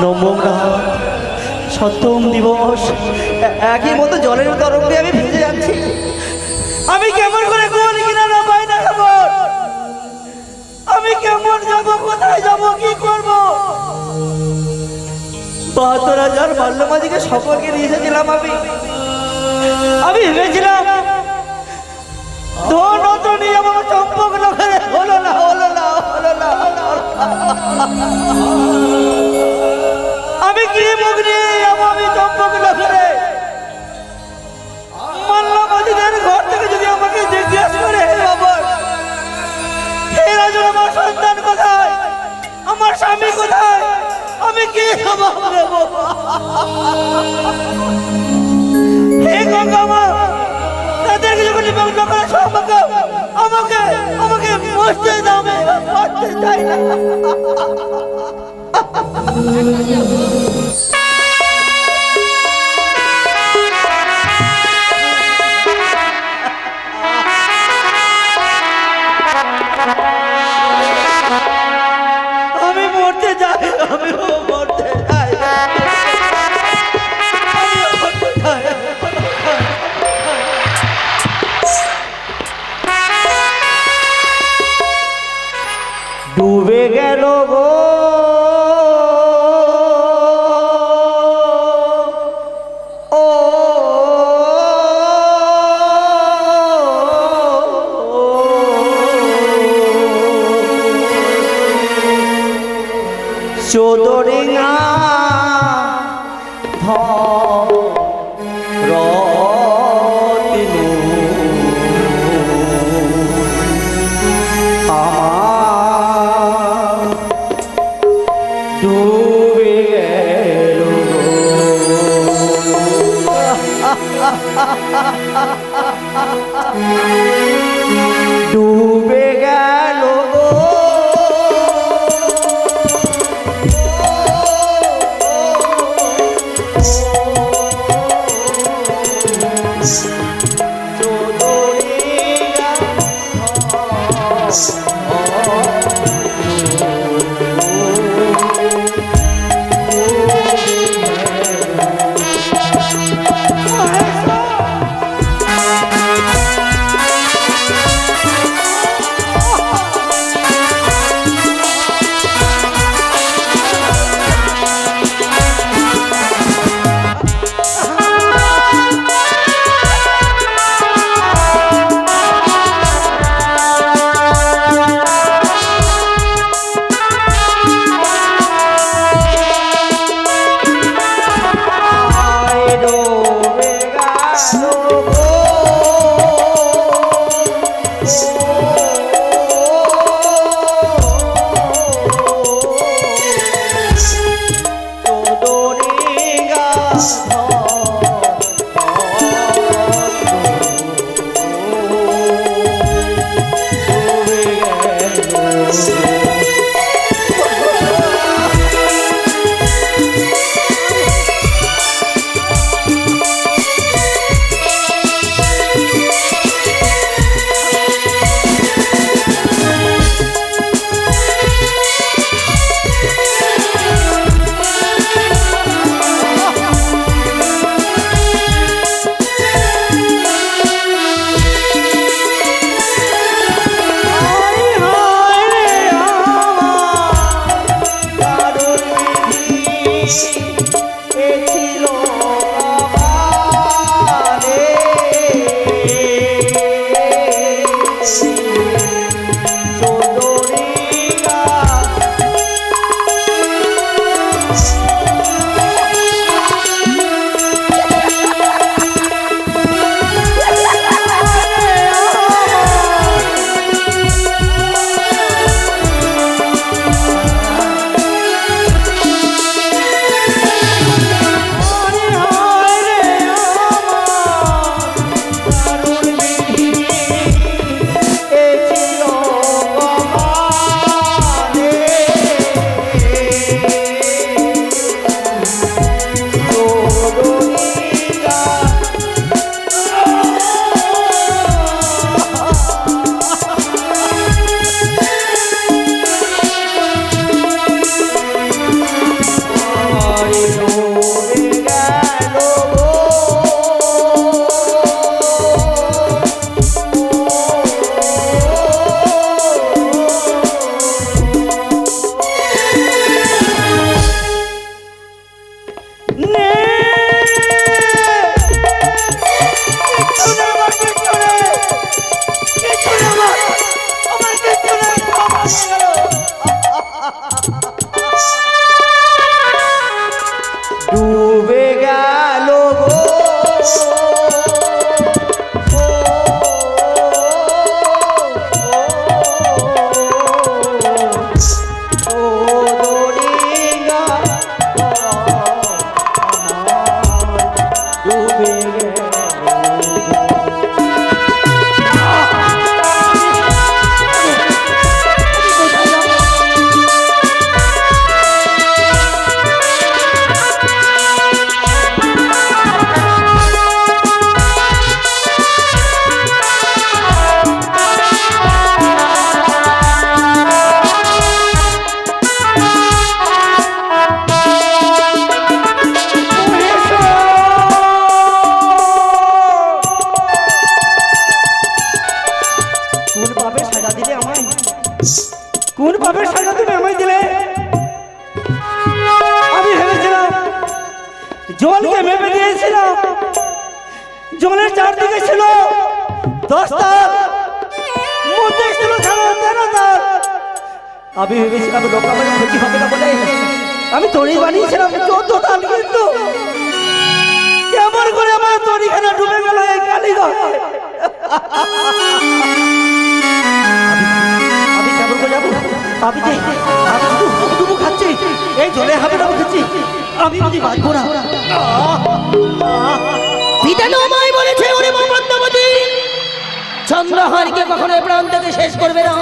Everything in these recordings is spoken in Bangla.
নমগ্রহ সপ্তম দিবস। একই মতো জলের তরঙ্গে আমি ভেসে যাচ্ছি। আমি কেমন করে কোন কিনারা পাই না খবর আমি কেমন যাব, কোথায় যাব, কি করব? বাহাত্তর হাজার মাল্যমাজিকে সকলকে নিয়ে এসেছিলাম আমি। আমি ভেবেছিলাম, ধন নিয়ে আমার চম্পক হলো না হলো না। আমি কি মুখ নিয়ে যাব? আমি চম্পক নগরে। মাল্যমাজিদের ঘর থেকে যদি আমাকে জিজ্ঞেস করে, হে বাবা হে রাজুর আমার সন্তান কোথায়? আমার স্বামী কোথায়? আমি কি জবাব দেব হে গঙ্গা মা, তাদেরকে যখন নিমগ্ন করে আমাকে মরতে আমি মরতে চাই না। আমি তরি বানিয়েছিলাম, চোদ্দ তাল কিন্তু। কেমন করে আমার তরিখানা ডুবে গেল এই কালীগঞ্জ আমি কেমন করে যাব? আমি যে আমি শুধু খাচ্ছি, এই জলে হাবুডুবু খাচ্ছি আমি বুঝি বাঁচবো না। পিতা তোমায় বলেছে ওরে চন্দ্রহারকে কখনো থেকে শেষ করবে না।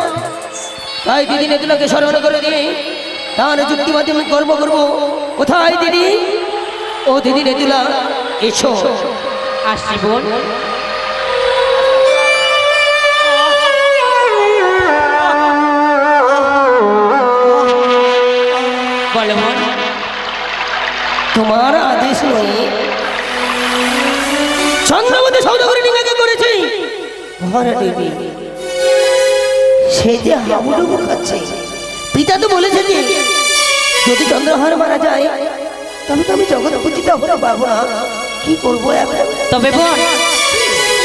তাই দিদি নেতুলাকে স্মরণ করে দিয়ে তার যুক্তি মাধ্যমে গর্ব করব। কোথায় দিদি? ও দিদি নেতুলা এসো। আসছি বোন তোমার আদেশ নেই চন্দ্রবতী সৌদাগরী নিঙ্গাকে করেছি। দেবী সে যে হাবুডুবু খাচ্ছে পিতা তো বলেছে যে যদি চন্দ্রহার মারা যায় তবে তো আমি জগৎ পুজিতে হতে পারব না কি করব তবে বোন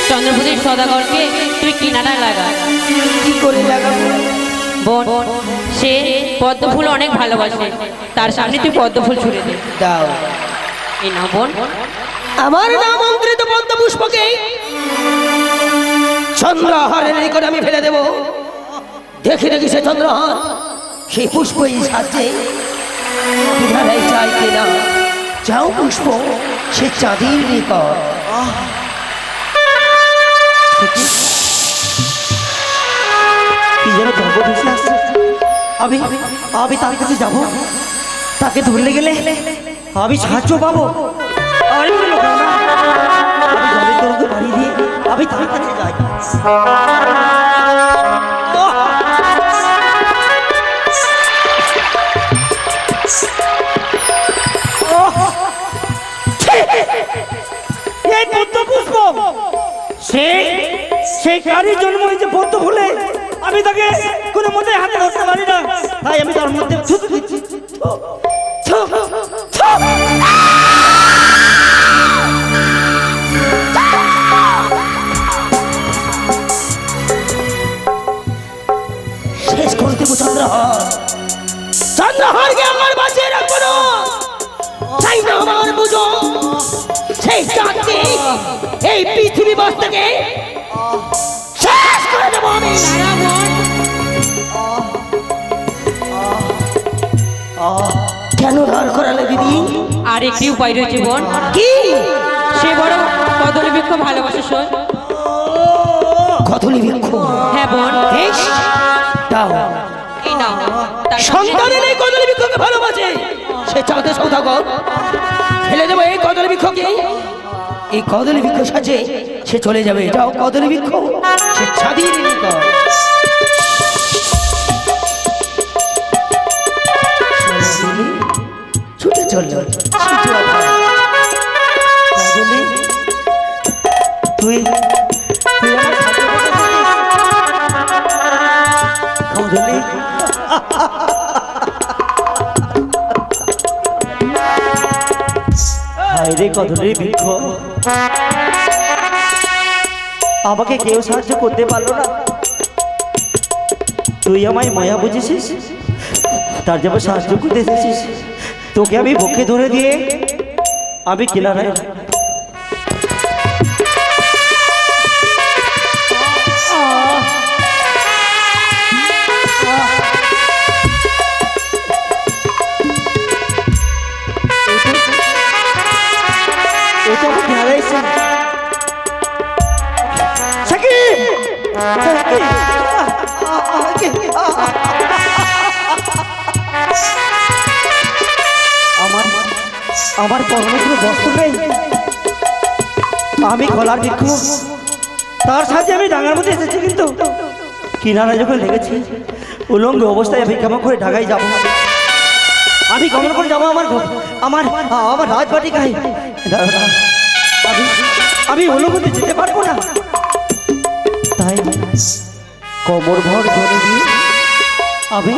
চন্দ্রপুরের সদাগরকে তুই কিনারায় লাগা। কি করে লাগাবো? বোন সে পদ্ম ফুল অনেক ভালোবাসে। তার সামনে তুই পদ্ম ফুল ছুড়ে দে। দাও। এই না বোন আমার নাম অঙ্কিত পদ্ম পুষ্পকে চন্দ্রহারের নিকট আমি ফেলে দেব। দেখি দেখি সে চন্দ্রহার সেই পুষ্পই সাজছে বিধানায় চাই কিনা? যাও পুষ্প, সে চাঁদির নিকট। আমি আমি তার কাছে যাব। তাকে ধরলে গেলে আমি সাহায্য পাবো। আমি তার কাছে যাই। কারই জন্ম হয়েছে পদ্ম ফুলে আমি তাকে কোনো মতে হাতে ধরতে পারি না। তাই আমি তার মধ্যে থুতু দিচ্ছি। শেষ করে দেবো চন্দ্রহার। চন্দ্রহারকে আমার বাঁচিয়ে রাখব না। চাই না আমার বুঝো। সেই চাঁদকে, এই পৃথিবী বস্তাকে শেষ দিদি আর একটি উপায় রয়েছে বোন কি? সে বড় কদলী বৃক্ষ ভালোবাসে শোন। কদলি বৃক্ষ হ্যাঁ বোন বেশ। দাও। এই নাও। সন্তানের এই কদলি বৃক্ষকে ভালোবাসে। সে চাঁদে সৌদাগর। ফেলে দেবো এই কদলি বৃক্ষকে এই কদলি বৃক্ষ সাজে সে চলে যাবে। যাও কদলি বৃক্ষ সে ছাদিয়ে চলল তুই আমাকে কেউ সাহায্য করতে পারল না। তুই আমায় মায়া বুঝেছিস? তার যেমন সাহায্য করতে এসেছিস? তোকে আমি বুকে ধরে দিয়ে আমি কিনারায় এটা আমার আমার পরনে কোনো বস্ত্র নেই। আমি গলার বৃক্ষ তার সাথে আমি ডাঙার মধ্যে এসেছি কিন্তু। কিনারা যখন লেগেছি উলঙ্গ অবস্থায় আমি কেমন করে ঢাকায় যাব আমি কেমন করে যাব আমার ঘর- আমার আমার রাজবাটিকায়। দাদা, আমি উলঙ্গতে যেতে পারব না। তাই কমর ভর ধরে দিয়ে আমি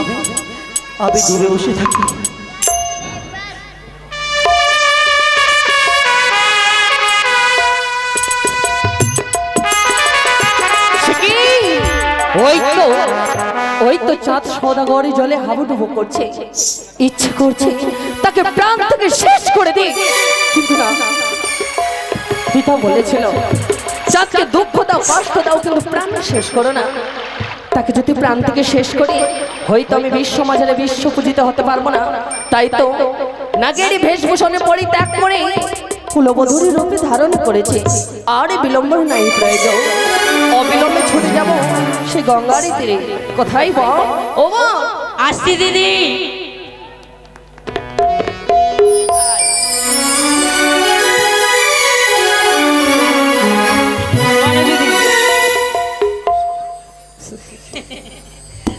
আমি দূরে বসে থাকি। চাঁদ সদাগরি জলে হাবুডুবু করছে। ইচ্ছে করছে তাকে প্রাণ থেকে শেষ করে দিই কিন্তু না। পিতা বলেছিল, চাঁদকে দুঃখ দাও, কষ্ট দাও, কিন্তু প্রাণ শেষ করো না। তাকে যদি প্রাণ থেকে শেষ করি, হয়তো আমি বিশ্ব মাঝারে বিশ্ব পূজিত হতে পারব না। তাই তো নাগেরই বেশভূষণে পরিত্যাগ করে কুলবধূরী রূপে ধারণ করেছে। আর বিলম্ব নাই প্রয়োজন সে গঙ্গারই তীরে। কোথায় বল ও মা! আসছি দিদি।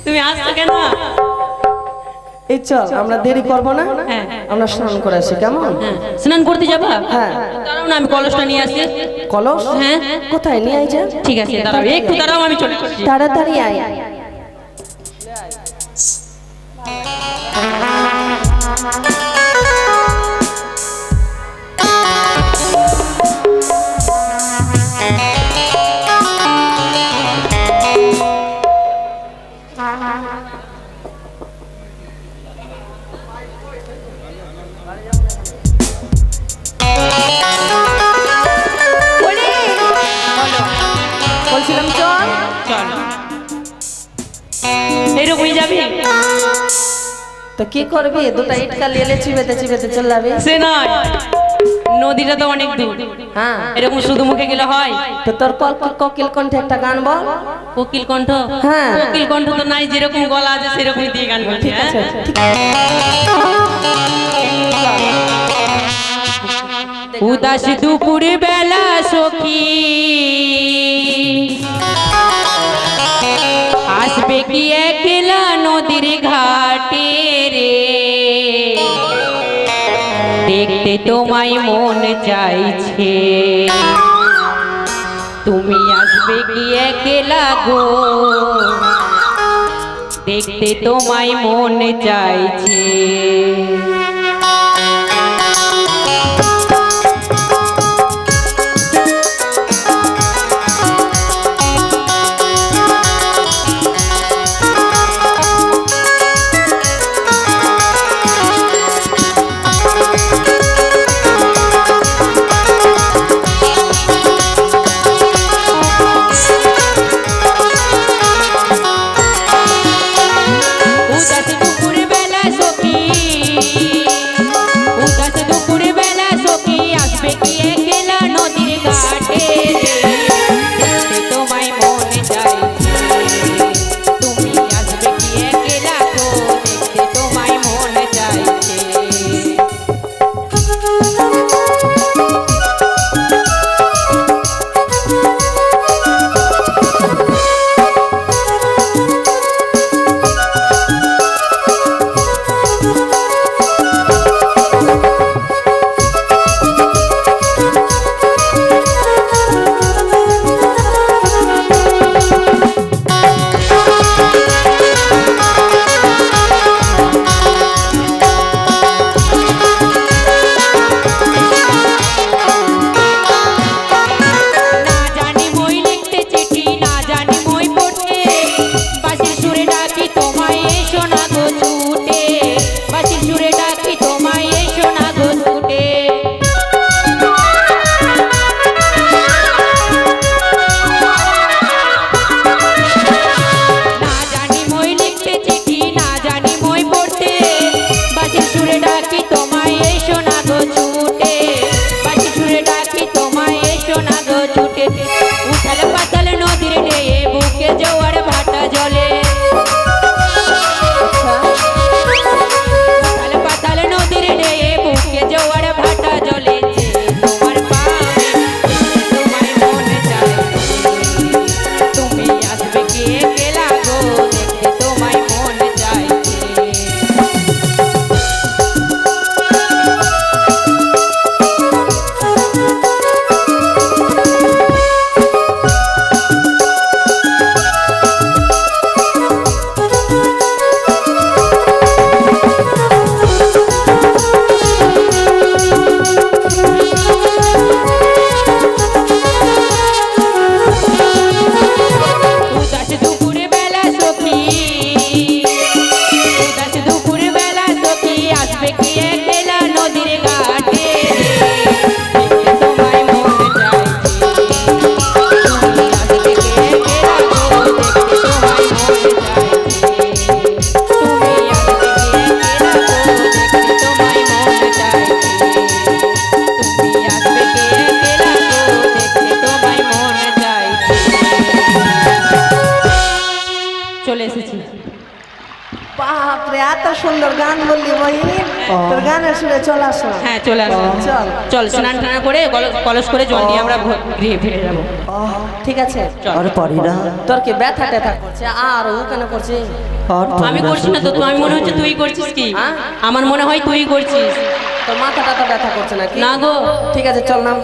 তুমি আসছো কেন? এই চল আমরা দেরি করব না? হ্যাঁ। আমরা স্নান করে আসি কেমন? হ্যাঁ, স্নান করতে যাবা? হ্যাঁ। না আমি কলসটা নিয়ে আসি। কলস? হ্যাঁ। কোথায়? নিয়ে আই যা। ঠিক আছে দাঁড়াও একটু দাঁড়াও আমি চলে তাড়াতাড়ি আয়! তো কি করবি? দুটা ইটকা লিয়ে চিবেতে চিবেতে চল যাবি সে নয়। নদীটা তো অনেক দূর। হ্যাঁ। এরকম শুধু মুখে গেলে হয়। তো তোর কল কোকিল কণ্ঠে একটা গান বল। কোকিল কণ্ঠ? হ্যাঁ। কোকিল কণ্ঠ তো নাই যেরকম গলা আছে সেরকমই দিয়ে গান করছি ঠিক আছে হ্যাঁ? উদাস দুপুর বেলা সখী। তোমায় মন চাইছে। তুমি আসবে কি একলা গো? দেখতে তোমায় মন চাইছে। চলে আসো চল চল স্নান। টান করে কল- কলস করে জল দিয়ে আমরা গৃহে ফিরে যাব। ঠিক আছে। চল। আর পারি না। তোর কি ব্যথা ট্যাথা করছে? আর ও কেন করছে? আমি করছি না তো তুই আমি মনে হচ্ছে তুই করছিস কি? হ্যাঁ? আমার মনে হয় তুই করছিস। তোর মাথা টাথা ব্যথা করছে নাকি? না গো। ঠিক আছে চল নাম।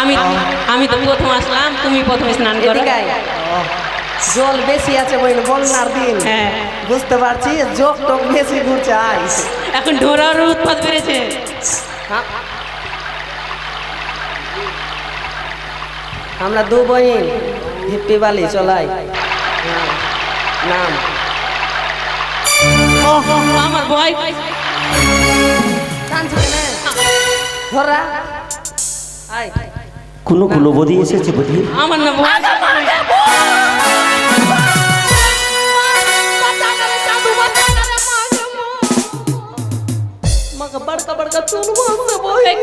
আমি আমি তো প্রথম আসলাম তুমি প্রথমে স্নান করো। জল বেশি আছে বইন বন্যার দিন। হ্যাঁ। বুঝতে পারছি? যোগ টোক বেশি ঘুরছে আয়। এখন ঢোরার উৎপাদ বেড়েছে। হ্যাঁ। আমরা দু বহিন হিপ্পি বালি চলাই। হ্যাঁ। নাম। আমার কেনে? ধরা কোনো কুলবদি এসেছে বুঝি আমার না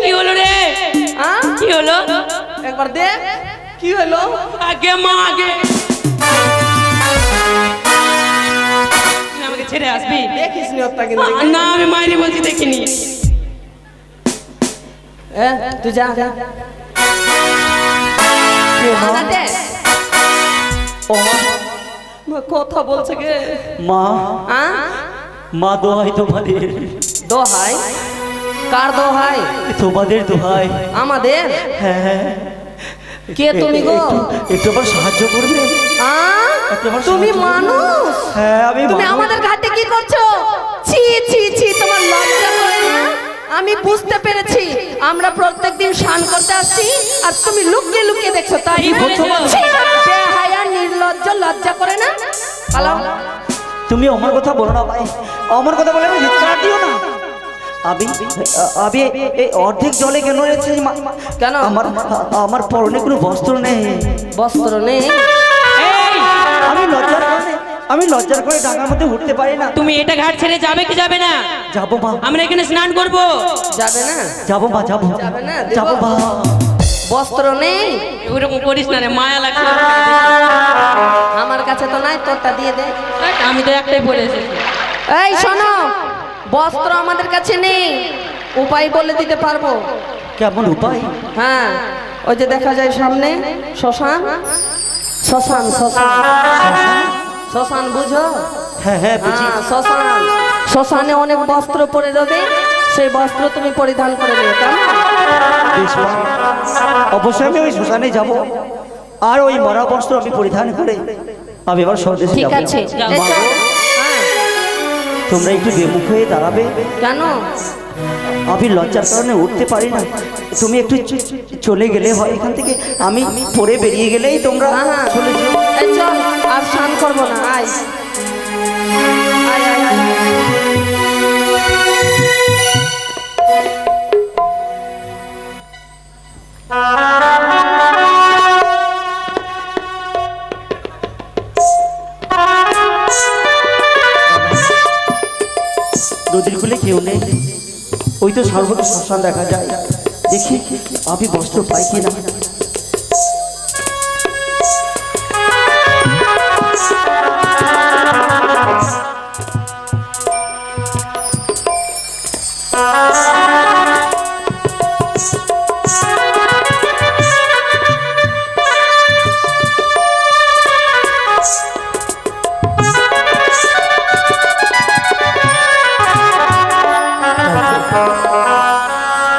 কি হলো রে? হ্যাঁ কি হলো? একবার দেখ কি হলো? আগে মা আগে। আমাকে ছেড়ে আসবি? দেখিস নি ওটা কিন্তু। না আমি মাইরি বলছি দেখিনি। এ, তুই যা। যা। কে মা? ও মা, মা, কথা বলছে কে? মা মা দোহাই তোমাদের। দোহাই? কার দোহাই? তোমাদের দোহাই। আমাদের? হ্যাঁ। কে তুমি গো? একটু- আবার সাহায্য করবে। তুমি মানুষ? হ্যাঁ আমি তুমি আমাদের ঘাটে কি করছ? ছি ছি ছি তোমার লজ্জা করে না? আমি বুঝতে পেরেছি। আমরা প্রত্যেকদিন স্নান করতে আসছি আর তুমি লুকিয়ে লুকিয়ে দেখছ তাই বেহায়া নির্লজ্জ লজ্জা করে না? হ্যালো? তুমি আমার কথা বলো না ভাই। আমার কথা বলে আমি দিও না। আমি আমি এই অর্ধেক জলে কেন রয়েছে কেন? আমার আমার পরনে কোনো বস্ত্র নেই। বস্ত্র নেই? আমি লজ্জার আমি লজ্জার করে ডাঙার মধ্যে উঠতে পারি না। তুমি এটা ঘাট ছেড়ে যাবে কি যাবে না? যাব মা। আমরা এখানে স্নান করব। যাবে না? যাব মা যাব। যাবে না? যাব মা। বস্ত্র নেই? ওরকম করিস না রে মায়া লাগছে আমার কাছে তো নাই তোরটা দিয়ে দে। আমি তো একটাই পরে এসেছি। এই শোনো বস্ত্র আমাদের কাছে নেই। উপায় বলে দিতে পারব? কেমন উপায়? হ্যাঁ। ওই যে দেখা যায় সামনে শ্মশান। শ্মশান শ্মশান। শ্মশান বুঝো? হ্যাঁ হ্যাঁ হ্যাঁ শ্মশান। শ্মশানে অনেক বস্ত্র পরে রবে সেই বস্ত্র তুমি পরিধান করে কেমন? অবশ্যই আমি ওই শ্মশানে যাব। আর ওই মরা বস্ত্র আমি পরিধান করে আমি এবার স্বদেশে ঠিক আছে। তোমরা একটু বেমুখ হয়ে দাঁড়াবে। কেন? আমি লজ্জার কারণে উঠতে পারি না। তুমি একটু চলে গেলে হয় এখান থেকে। আমি পরে বেরিয়ে গেলেই তোমরা চলে যাও। আর স্নান করব না আয়, ওই তো সর্বত্র শ্মশান দেখা যায়। দেখি আমি বস্ত্র পাই কিনা।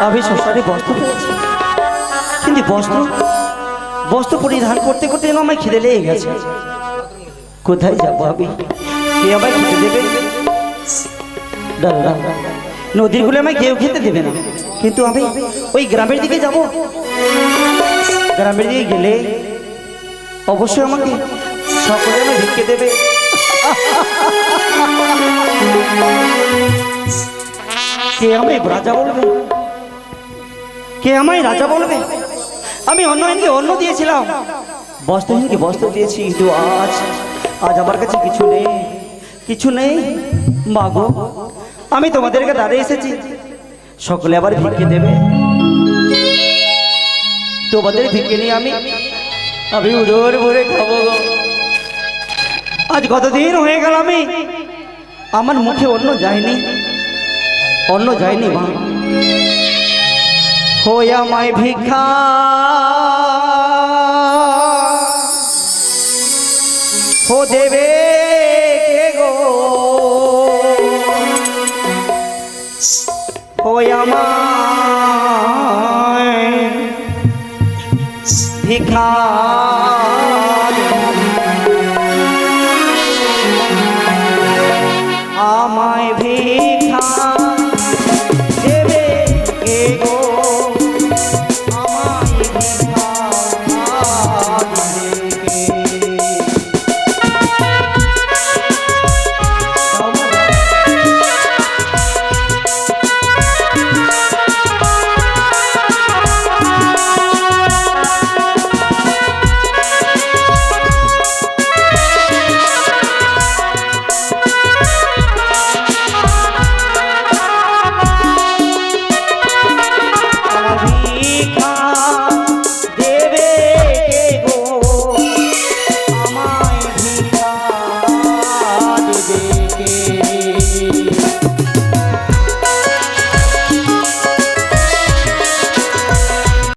আমি শ্মশানে বস্ত্র পেয়েছি কিন্তু বস্ত্র বস্ত্র পরিধান করতে করতে যেন আমার খিদে লেগে গেছে। কোথায় যাব আমি? কে আমায় খেতে দেবে। নদীরগুলো আমায় কেউ খেতে দেবে না। কিন্তু আমি ওই গ্রামের দিকে যাব। গ্রামের দিকে গেলে অবশ্যই আমাকে সকলে আমায় ভিক্ষে দেবে। কে আমায় রাজা বলবে? কে আমায় রাজা বলবে? আমি অন্য অন্যহীনকে অন্য দিয়েছিলাম বস্ত্রহীনকে বস্ত্র দিয়েছি, কিন্তু আজ আজ আমার কাছে কিছু নেই। কিছু নেই? মাগো আমি তোমাদেরকে দাঁড়িয়ে এসেছি। সকলে আবার ভিকে দেবে। তোমাদের ভিকে নিয়ে আমি আমি উদর ভরে খাব আজ কতদিন হয়ে গেল আমি, আমার মুখে অন্য যায়নি। অন্য যায়নি মা। হয়ে আমায় ভিক্ষা। হো দেবে গো? হয়ে আমায়